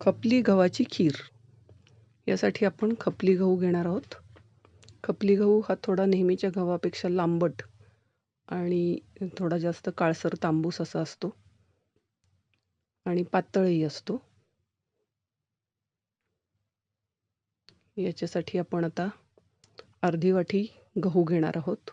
खपली गव्हाची खीर. यासाठी आपण खपली गहू घेणार आहोत. खपली गहू हा थोडा नेहमीच्या गव्हापेक्षा लांबट आणि थोडा जास्त काळसर तांबूस असा असतो. आणि पातळही असतो. याच्यासाठी आपण आता अर्धी वाटी गहू घेणार आहोत.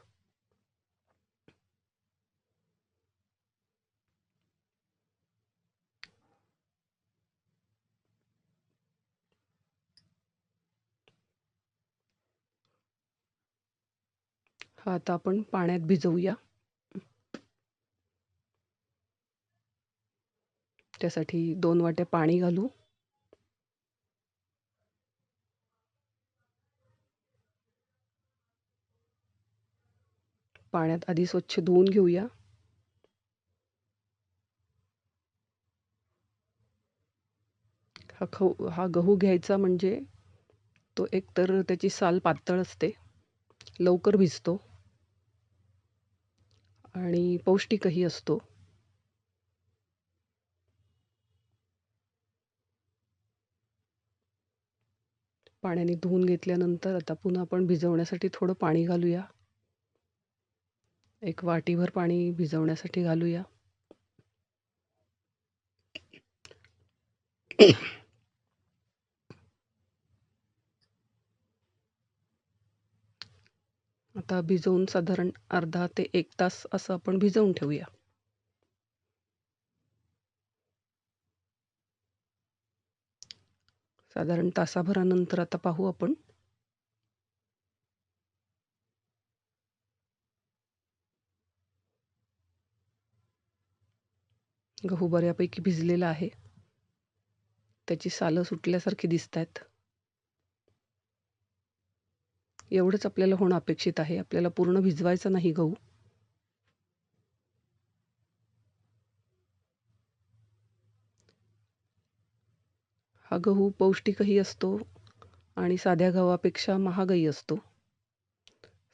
हा आता आपण पाण्यात भिजवूया? त्यासाठी दोन वाट्या पाणी घालू. पाण्यात आधी स्वच्छ धुवून घेऊया. हा खऊ हा गहू घ्यायचा म्हणजे तो एकतर त्याची साल पातळ असते लवकर भिजतो. आणि पौष्टिकही असतो. पाण्याने धुवून घेतल्यानंतर आता पुन्हा आपण भिजवण्यासाठी थोडं पाणी घालूया. एक वाटीभर पाणी भिजवण्यासाठी घालूया. आता भिजवून साधारण अर्धा ते एक तास असं आपण भिजवून ठेवूया. साधारण तासाभरानंतर आता पाहू आपण. गहू बऱ्यापैकी भिजलेला आहे. त्याची सालं सुटल्यासारखी दिसत आहेत एवढंच आपल्याला होणं अपेक्षित आहे. आपल्याला पूर्ण भिजवायचं नाही गहू. हा गहू पौष्टिकही असतो आणि साध्या गव्हापेक्षा महागही असतो.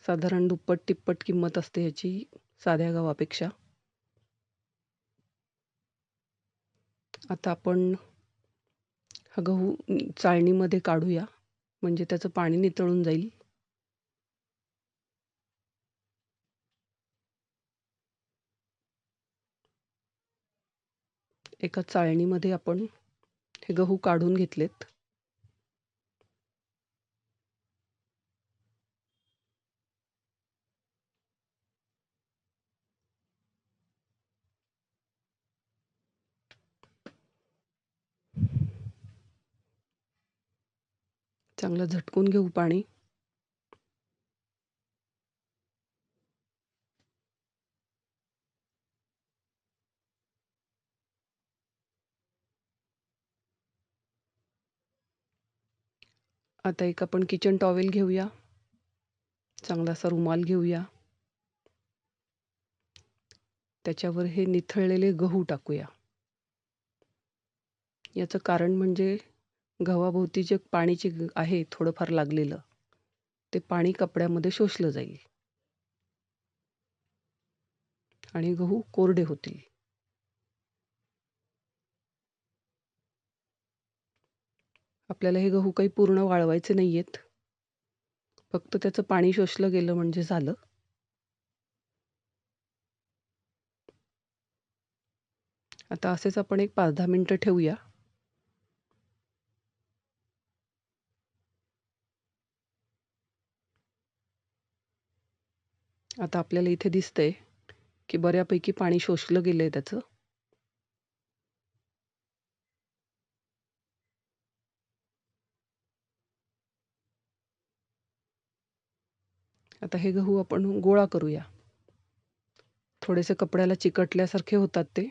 साधारण दुप्पट तिप्पट किंमत असते ह्याची साध्या गव्हापेक्षा. आता आपण हा गहू चाळणीमध्ये काढूया. म्हणजे त्याचं पाणी नितळून जाईल. एका चाळणीमध्ये आपण हे गहू काढून घेतलेत. चांगलं झटकून घेऊ पाणी. आता एक आपण किचन टॉवेल घेऊया. चांगलासा रुमाल घेऊया. त्याच्यावर हे निथळलेले गहू टाकूया. याचं कारण म्हणजे गव्हाभोवती जे पाणीचे आहे थोडंफार लागलेलं ते पाणी कपड्यामध्ये शोषलं जाईल. आणि गहू कोरडे होतील. आपल्याला हे गहू काही पूर्ण वाळवायचे नाही आहेत फक्त त्याचं पाणी शोषलं गेलं म्हणजे झालं. आता असेच आपण एक पाच दहा मिनटं ठेवूया. आता आपल्याला इथे दिसतंय की बऱ्यापैकी पाणी शोषलं गेलं आहे त्याचं. आता हे गहू आपण गोळा करूया. थोडेसे कपड्याला चिकटल्यासारखे होतात ते.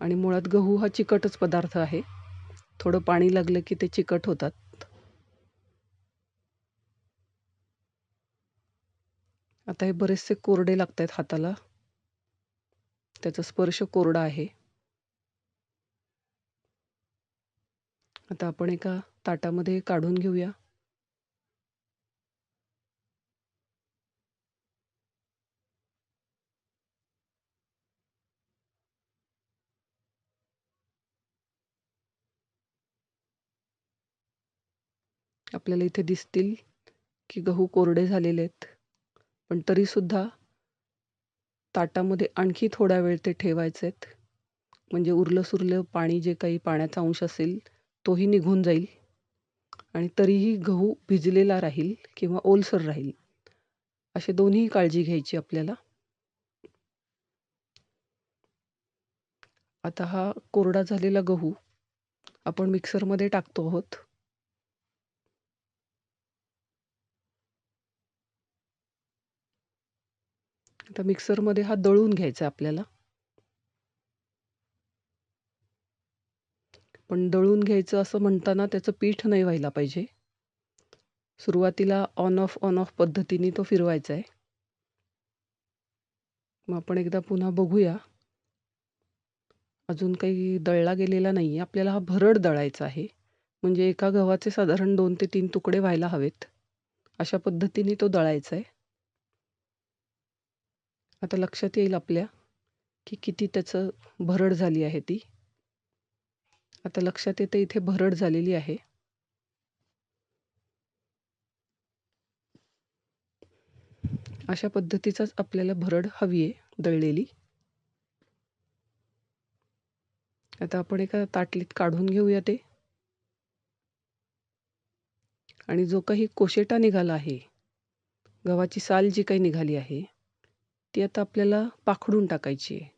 आणि मुळात गहू हा चिकटच पदार्थ आहे. थोडं पाणी लागलं की ते चिकट होतात. आता हे बरेचसे कोरडे लागत आहेत हाताला. त्याचा स्पर्श कोरडा आहे. आता आपण एका ताटामध्ये काढून घेऊया. आपल्याला इथे दिसतील की गहू कोरडे झालेले आहेत. पण तरीसुद्धा ताटामध्ये आणखी थोडा वेळ ते ठेवायचे आहेत. म्हणजे उरलं सुरलं पाणी जे काही पाण्याचा अंश असेल तोही निघून जाईल. आणि तरीही गहू भिजलेला राहील किंवा ओलसर राहील. असे दोन्ही काळजी घ्यायची आपल्याला. आता हा कोरडा झालेला गहू आपण मिक्सरमध्ये टाकतो आहोत. तर मिक्सरमध्ये हा दळून घ्यायचा आपल्याला. पण दळून घ्यायचं असं म्हणताना त्याचं पीठ नाही व्हायला पाहिजे. सुरुवातीला ऑन ऑफ ऑन ऑफ पद्धतीने तो फिरवायचा आहे. मग आपण एकदा पुन्हा बघूया. अजून काही दळला गेलेला नाही आहे आपल्याला हा भरड दळायचा आहे. म्हणजे एका गव्हाचे साधारण दोन ते तीन तुकडे व्हायला हवेत. अशा पद्धतीने तो दळायचा आहे. आता लक्षात येईल आपल्या की किती त्याचं भरड झाली आहे ती. आता लक्षात येते इथे भरड झालेली आहे. अशा पद्धतीचाच आपल्याला भरड हवी आहे दळलेली. आता आपण एका ताटलीत काढून घेऊया ते. आणि जो काही कोशेटा निघाला आहे गव्हाची साल जी काही निघाली आहे ती आता आपल्याला पाखडून टाकायची आहे.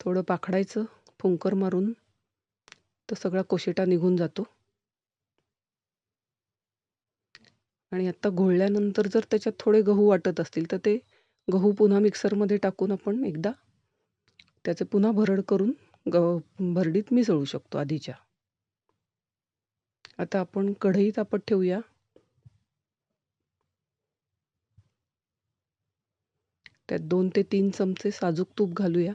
थोडं पाखडायचं फुंकर मारून तर सगळा कोशेटा निघून जातो. आणि आत्ता घोळल्यानंतर जर त्याच्यात थोडे गहू वाटत असतील तर ते गहू पुन्हा मिक्सरमध्ये टाकून आपण एकदा त्याचे पुन्हा भरड करून ग भरडीत मिसळू शकतो आधीच्या. आता आपण कढई तापत ठेवूया. त्यात दोन ते तीन चमचे साजूक तूप घालूया.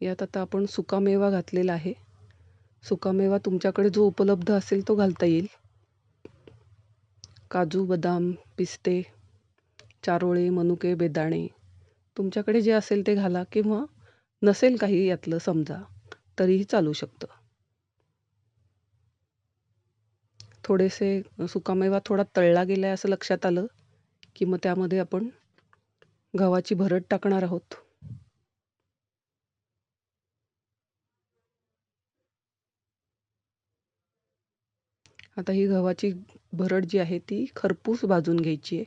यात आता आपण सुकामेवा घातलेला आहे. सुकामेवा तुमच्याकडे जो उपलब्ध असेल तो घालता येईल. काजू बदाम पिस्ते चारोळे मनुके बेदाणे. तुमच्याकडे जे असेल ते घाला किंवा नसेल काही यातलं समजा तरीही चालू शकतं. थोडेसे सुकामेवा थोडा तळला गेला आहे असं लक्षात आलं की मग त्यामध्ये आपण गव्हाची भरड टाकणार आहोत. आता ही गव्हाची भरड जी आहे ती खरपूस भाजून घ्यायची आहे.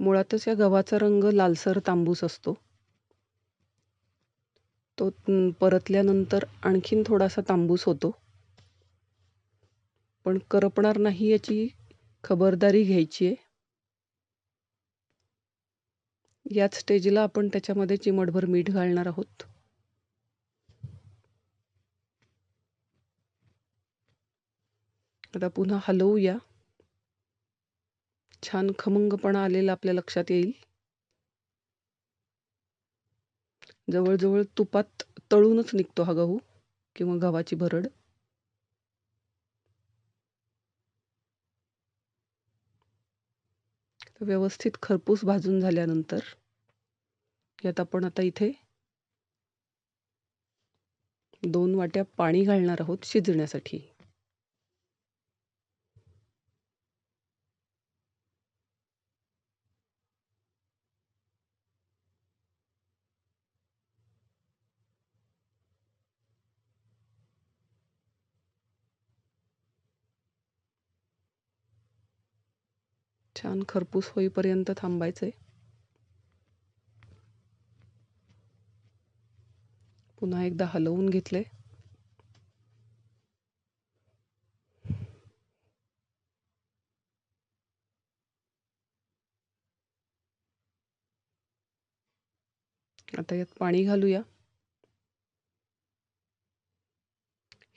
मुळातच या गव्हाचा रंग लालसर तांबूस असतो. तो परतल्यानंतर आणखीन थोडासा तांबूस होतो. पण करपणार नाही याची खबरदारी घ्यायची आहे. याच स्टेजला आपण त्याच्यामध्ये चिमटभर मीठ घालणार आहोत. आता पुन्हा हलवूया. छान खमंगपणा आलेला आपल्या लक्षात येईल. जवळजवळ तुपात तळूनच निघतो हा गहू किंवा गव्हाची भरड. व्यवस्थित खरपूस भाजून झाल्यानंतर यात आपण आता इथे दोन वाट्या पाणी घालणार आहोत शिजण्यासाठी. छान खरपूस होईपर्यंत थांबायचं आहे पुन्हा एकदा हलवून घेतले आता यात पाणी घालूया.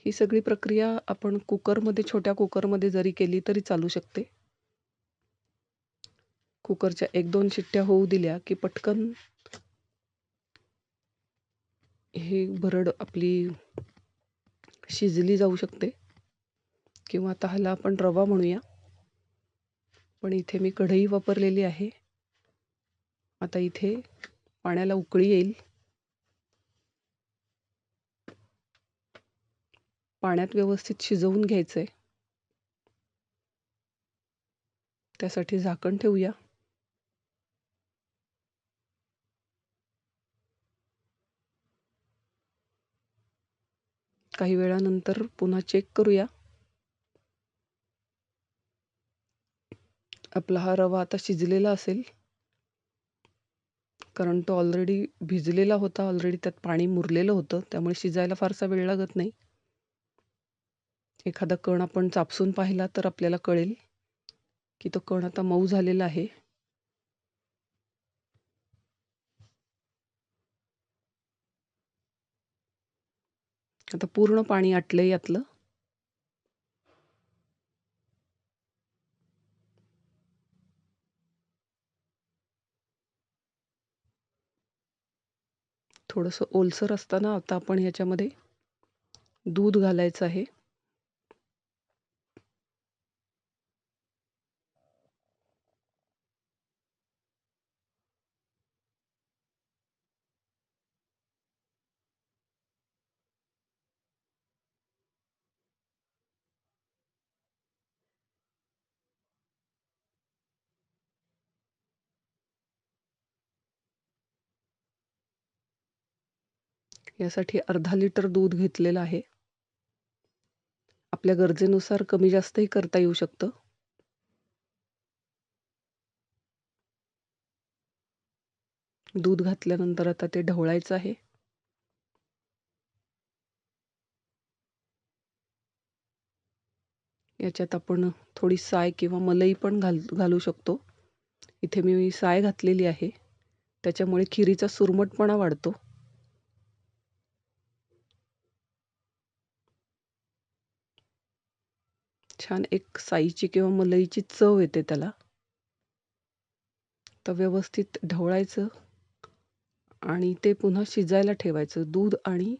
ही सगळी प्रक्रिया आपण कुकरमध्ये छोट्या कुकरमध्ये जरी केली तरी चालू शकते. कुकरच्या एक दोन शिट्ट्या होऊ दिल्या की पटकन ही भरड आपली शिजली जाऊ शकते. किंवा आता ह्याला आपण रवा म्हणूया. पण इथे मी कढई वापरलेली आहे. आता इथे पाण्याला उकळी येईल. पाण्यात व्यवस्थित शिजवून घ्यायचं आहे त्यासाठी झाकण ठेवूया. काही वेळानंतर पुन्हा चेक करूया. आपला हा रवा आता शिजलेला असेल. कारण तो ऑलरेडी भिजलेला होता ऑलरेडी त्यात पाणी मुरलेलं होतं त्यामुळे शिजायला फारसा वेळ लागत नाही. एखादा कण आपण चापसून पाहिला तर आपल्याला कळेल की तो कण आता मऊ झालेला आहे. आता पूर्ण पाणी आटलंय यातलं. थोडंसं ओलसर असताना आता आपण ह्याच्यामध्ये दूध घालायचं आहे. यासाठी अर्धा लिटर दूध घेतलेलं आहे. आपल्या गरजेनुसार कमी जास्तही करता येऊ शकतं. दूध घातल्यानंतर आता ते ढवळायचं आहे. याच्यात आपण थोडी साय किंवा मलई पण घाल घालू शकतो. इथे मी साय घातलेली आहे. त्याच्यामुळे खिरीचा सुरमटपणा वाढतो. छान एक साईची किंवा मलईची चव येते त्याला. तर व्यवस्थित ढवळायचं आणि ते पुन्हा शिजायला ठेवायचं. दूध आणि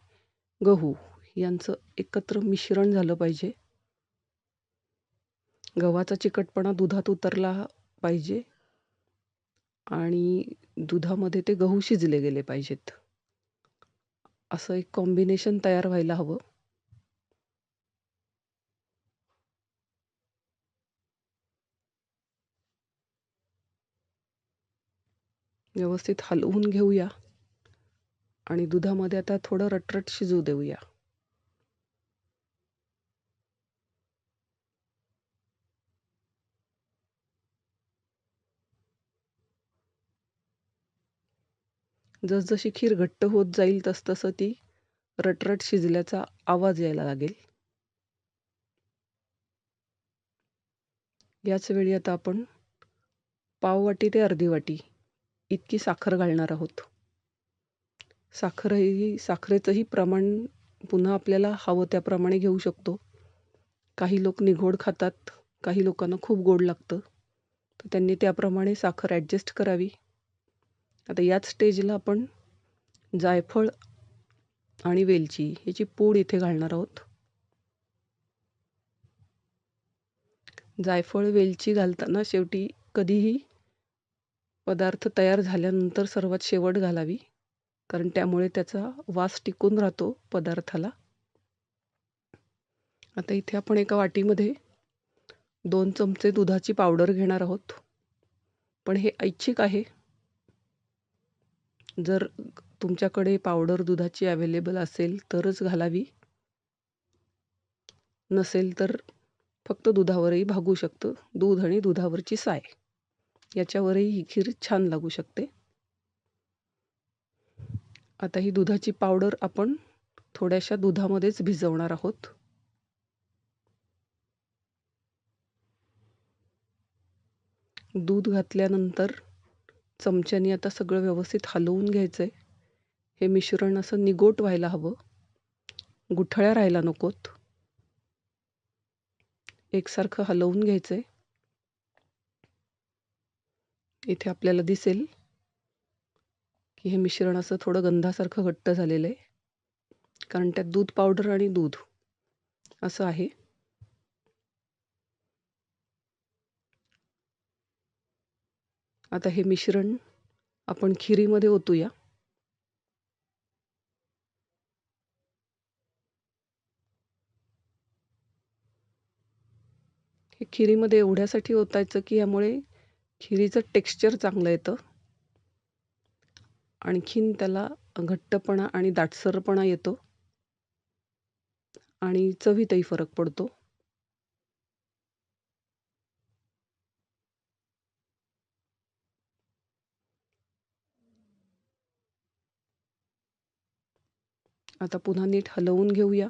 गहू यांचं एकत्र मिश्रण झालं पाहिजे. गव्हाचा चिकटपणा दुधात उतरला पाहिजे आणि दुधामध्ये ते गहू शिजले गेले पाहिजेत. असं एक कॉम्बिनेशन तयार व्हायला हवं. व्यवस्थित हलवून घेऊया. आणि दुधामध्ये आता थोडं रटरट शिजू देऊया. जसजशी खीर घट्ट होत जाईल तसतसं ती रटरट शिजल्याचा आवाज यायला लागेल. याच वेळी आता आपण पाव वाटी ते अर्धी वाटी इतकी साखर घालणार आहोत. साखर ही साखरेचंही प्रमाण पुन्हा आपल्याला हवं त्याप्रमाणे घेऊ शकतो. काही लोक निघोड खातात काही लोकांना खूप गोड लागतं. तर त्यांनी त्याप्रमाणे साखर ॲडजस्ट करावी. आता याच स्टेजला आपण जायफळ आणि वेलची ह्याची पूड इथे घालणार आहोत. जायफळ वेलची घालताना शेवटी कधीही पदार्थ तयार झाल्यानंतर सर्वात शेवट घालावी कारण त्यामुळे त्याचा वास टिकून राहतो पदार्थाला. आता इथे आपण एका वाटीमध्ये दोन चमचे दुधाची पावडर घेणार आहोत. पण हे ऐच्छिक आहे. जर तुमच्याकडे पावडर दुधाची अवेलेबल असेल तरच घालावी. नसेल तर फक्त दुधावरही भागू शकतं दूध आणि दुधावरची साय. याच्यावरही ही खीर छान लागू शकते. आता ही दुधाची पावडर आपण थोड्याशा दुधामध्येच भिजवणार आहोत. दूध घातल्यानंतर चमच्याने आता सगळं व्यवस्थित हलवून घ्यायचं आहे हे मिश्रण असं निगोट व्हायला हवं. गुठळ्या राहायला नकोत. एकसारखं हलवून घ्यायचं आहे इथे आपल्याला दिसेल की हे मिश्रण असं थोडं गंधासारखं घट्ट झालेलं आहे कारण त्यात दूध पावडर आणि दूध असं आहे. आता हे मिश्रण आपण खिरीमध्ये ओतूया. हे खिरीमध्ये एवढ्यासाठी ओतायचं, की यामुळे खिरीचं टेक्स्चर चांगलं येतं. आणखीन त्याला घट्टपणा आणि दाटसरपणा येतो. आणि चवीतही फरक पडतो. आता पुन्हा नीट हलवून घेऊया.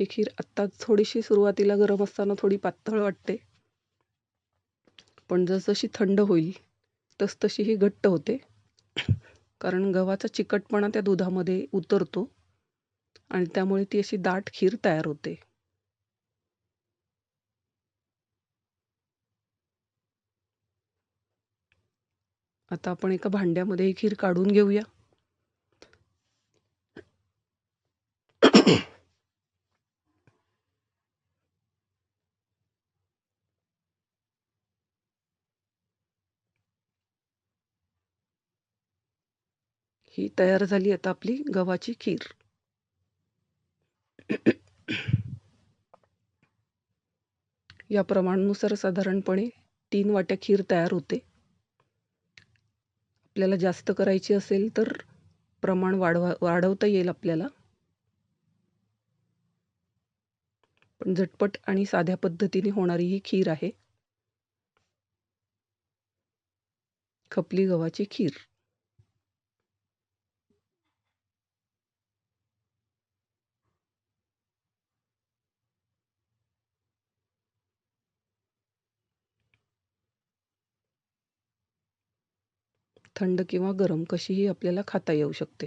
ही खीर आत्ताच थोडीशी सुरुवातीला गरम असताना थोडी पातळ वाटते. पण जसजशी थंड होईल, तसतशी ही घट्ट होते. कारण गव्हाचा चिकटपणा त्या दुधामध्ये उतरतो आणि त्यामुळे ती अशी दाट खीर तयार होते. आता आपण एका भांड्यामध्ये ही खीर काढून घेऊया. ही तयार झाली आता आपली गव्हाची खीर. या प्रमाणानुसार साधारणपणे तीन वाट्या खीर तयार होते. आपल्याला जास्त करायची असेल तर प्रमाण वाढवा वाढवता येईल आपल्याला. पण झटपट आणि साध्या पद्धतीने होणारी ही खीर आहे. खपली गव्हाची खीर. थंड किंवा गरम कशीही आपल्याला खाता येऊ शकते.